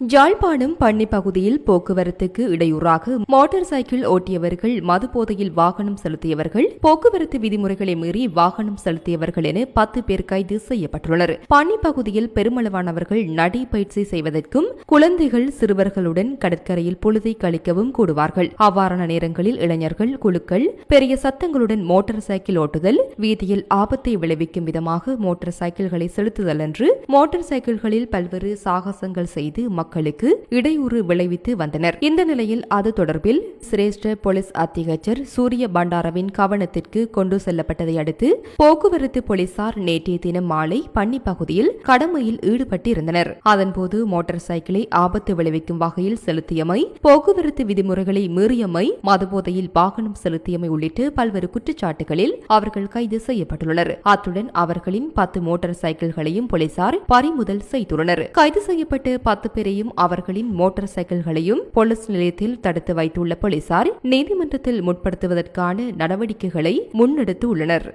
ஜாழ்ப்பாணம் பண்ணி பகுதியில் போக்குவரத்துக்கு இடையூறாக மோட்டார் சைக்கிள் ஓட்டியவர்கள் மது போதையில் வாகனம் செலுத்தியவர்கள் போக்குவரத்து விதிமுறைகளை மீறி வாகனம் செலுத்தியவர்கள் என பத்து பேர் கைது செய்யப்பட்டுள்ளனர். பண்ணி பகுதியில் பெருமளவானவர்கள் நடை பயிற்சி செய்வதற்கும் குழந்தைகள் சிறுவர்களுடன் கடற்கரையில் பொழுதை கழிக்கவும் கூடுவார்கள். அவ்வாறான நேரங்களில் இளைஞர்கள் குழுக்கள் பெரிய சத்தங்களுடன் மோட்டார் சைக்கிள் ஓட்டுதல் வீதியில் ஆபத்தை விளைவிக்கும் விதமாக மோட்டார் சைக்கிள்களை செலுத்துதல் என்று மோட்டார் சைக்கிள்களில் பல்வேறு சாகசங்கள் செய்து மக்களுக்கு இடையூறு விளைவித்து வந்தனர். இந்த நிலையில் அது தொடர்பில் சிரேஷ்ட போலீஸ் அத்தியட்சர் சூரிய பண்டாரவின் கவனத்திற்கு கொண்டு செல்லப்பட்டதை அடுத்து போக்குவரத்து போலீசார் நேற்றைய தினம் மாலை பன்னி பகுதியில் கடமையில் ஈடுபட்டிருந்தனர். அதன்போது மோட்டார் சைக்கிளை ஆபத்து விளைவிக்கும் வகையில் செலுத்தியமை போக்குவரத்து விதிமுறைகளை மீறியமை மதுபோதையில் வாகனம் செலுத்தியமை உள்ளிட்ட பல்வேறு குற்றச்சாட்டுகளில் அவர்கள் கைது செய்யப்பட்டுள்ளனர். அத்துடன் அவர்களின் பத்து மோட்டார் சைக்கிள்களையும் போலீசார் பறிமுதல் செய்துள்ளனர். கைது செய்யப்பட்ட பத்து பேரையும் அவர்களின் மோட்டார் சைக்கிள்களையும் போலீஸ் நிலையத்தில் தடுத்து வைத்துள்ள போலீசார் நீதிமன்றத்தில் முற்படுத்துவதற்கான நடவடிக்கைகளை முன்னெடுத்து உள்ளனர்